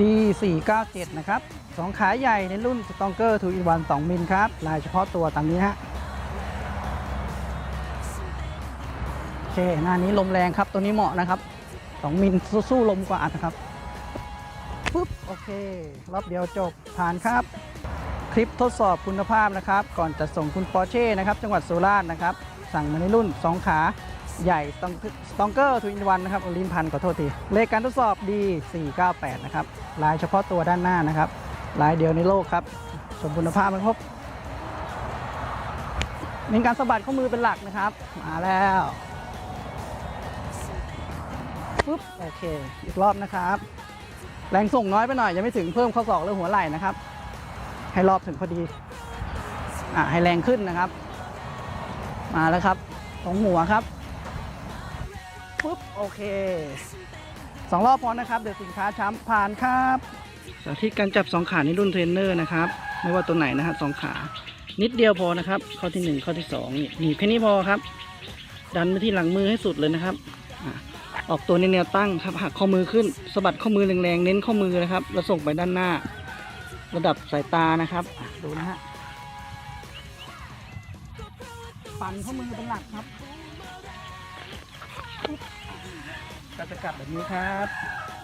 D497 นะครับสองขาใหญ่ในรุ่น Stronger 2 in 1 2มิลครับ ลายเฉพาะตัวตามนี้ฮะโอเค หน้านี้ลมแรงครับ ตัวนี้เหมาะนะครับ 2 มิลสู้ลมกว่าอัดนะครับปุ๊บ โอเค รอบเดียวจบผ่านครับ คลิปทดสอบคุณภาพนะครับ ก่อนจะส่งคุณปอร์เช่นะครับ จังหวัดสุราษฎร์นะครับ สั่งมาในรุ่น 2 ขา ใหญ่สตองเกอร์ทูอินวันนะครับโอลินพันขอโทษที เลขการทดสอบ D498 นะครับ ลายเฉพาะตัวด้านหน้านะครับ ลายเดียวในโลกครับ สมคุณภาพมันครบเน้นการสะบัดข้อมือเป็นหลักนะครับ มาแล้วปุ๊บโอเค อีกรอบนะครับ แรงส่งน้อยไปหน่อย ยังไม่ถึงเพิ่มข้อศอกหรือหัวไหล่นะครับ ให้รอบถึงพอดีอะให้แรงขึ้นนะครับ มาแล้วครับ ตรงหัวครับ ปุ๊บโอเคสองรอบพอนะครับเดี๋ยวสินค้าช้ำผ่านครับสาธิตการจับสองขาในรุ่นเทรนเนอร์นะครับไม่ว่าตัวไหนนะครับสองขา นิดเดียวพอนะครับ ข้อที่หนึ่งข้อที่สองนี่หนีบแค่นี้พอครับ ดันไปที่หลังมือให้สุดเลยนะครับออกตัวในแนวตั้งครับหักข้อมือขึ้นสะบัดข้อมือแรงๆเน้นข้อมือนะครับ แล้วส่งไปด้านหน้า ระดับสายตานะครับดูนะฮะปั่นข้อมือเป็นหลักครับ ก็จะกลับแบบนี้ครับ